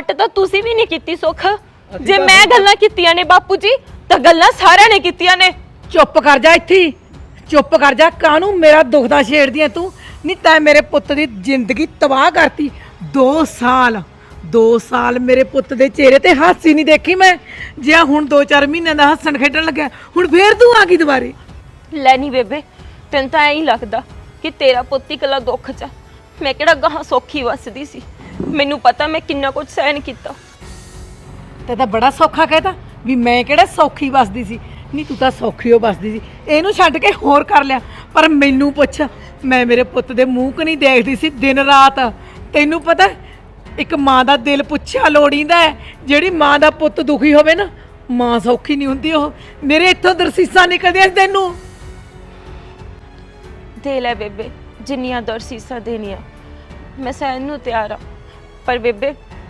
ਘੱਟ ਤਾਂ ਤੁਸੀਂ ਵੀ ਨਹੀਂ ਕੀਤੀ ਸੁੱਖ। ਜੇ ਮੈਂ ਗੱਲਾਂ ਕੀਤੀਆਂ ਨੇ ਬਾਪੂ ਜੀ ਤਾਂ ਗੱਲਾਂ ਸਾਰਿਆਂ ਨੇ ਕੀਤੀਆਂ ਨੇ। ਚੁੱਪ ਕਰ ਜਾ ਇੱਥੇ ਹੀ। ਚੁੱਪ ਕਰ ਜਾ। ਕਾਹਨੂੰ ਮੇਰਾ ਦੁਖਦਾ ਛੇੜਦੀ ਐ ਤੂੰ? ਨਹੀਂ ਤੈਂ ਮੇਰੇ ਪੁੱਤ ਦੀ ਜ਼ਿੰਦਗੀ ਤਬਾਹ ਕਰਤੀ। 2 ਸਾਲ 2 ਸਾਲ ਮੇਰੇ ਪੁੱਤ ਦੇ ਚਿਹਰੇ ਤੇ ਹਾਸੀ ਨਹੀਂ ਦੇਖੀ ਮੈਂ। ਜੇ ਆਹ ਹੁਣ 2-4 ਮਹੀਨਿਆਂ ਦਾ ਹੱਸਣ ਖੇਡਣ ਲੱਗਿਆ ਹੁਣ ਫੇਰ ਤੂੰ ਆ ਗਈ ਦੁਬਾਰੇ? ਲੈ ਨਹੀਂ ਬੇਬੇ ਤੈਨੂੰ ਤਾਂ ਐਂ ਹੀ ਲੱਗਦਾ ਕਿ ਤੇਰਾ ਪੁੱਤ ਇਕੱਲਾ ਦੁੱਖ ਚ ਆ। ਮੈਂ ਕਿਹੜਾ ਗਾਹਾਂ ਸੌਖੀ ਵਸਦੀ ਸੀ। ਮੈਨੂੰ ਪਤਾ ਮੈਂ ਕਿੰਨਾ ਕੁਝ ਸਹਿਨ ਕੀਤਾ। ਤੇ ਤਾਂ ਬੜਾ ਸੌਖਾ ਕਹਿਤਾ ਵੀ ਮੈਂ ਕਿਹੜਾ ਸੌਖੀ ਵਸਦੀ ਸੀ। ਨਹੀਂ ਤੂੰ ਤਾਂ ਸੌਖੀ ਹੋ ਵਸਦੀ ਸੀ। ਇਹਨੂੰ ਛੱਡ ਕੇ ਹੋਰ ਕਰ ਲਿਆ। ਪਰ ਮੈਨੂੰ ਪੁੱਛ ਮੈਂ ਮੇਰੇ ਪੁੱਤ ਦੇ ਮੂੰਹ ਕਨੀ ਦੇਖਦੀ ਸੀ ਦਿਨ ਰਾਤ? ਤੈਨੂੰ ਪਤਾ ਇੱਕ ਮਾਂ ਦਾ ਦਿਲ ਪੁੱਛਿਆ ਲੋੜੀਂਦਾ ਹੈ। ਜਿਹੜੀ ਮਾਂ ਦਾ ਪੁੱਤ ਦੁਖੀ ਹੋਵੇ ਨਾ ਮਾਂ ਸੌਖੀ ਨਹੀਂ ਹੁੰਦੀ ਉਹ। ਮੇਰੇ ਇੱਥੋਂ ਦਰਸੀਸਾਂ ਨਿਕਲਦੀਆਂ ਸੀ ਤੈਨੂੰ। ਦੇ ਲੈ ਬੇਬੇ ਜਿੰਨੀਆਂ ਦਰ ਸੀਸਾਂ ਦੇਣੀਆਂ। ਮੈਂ ਸਹਿਣ ਨੂੰ ਤਿਆਰ ਆ ਪਰ ਬੇਬੇ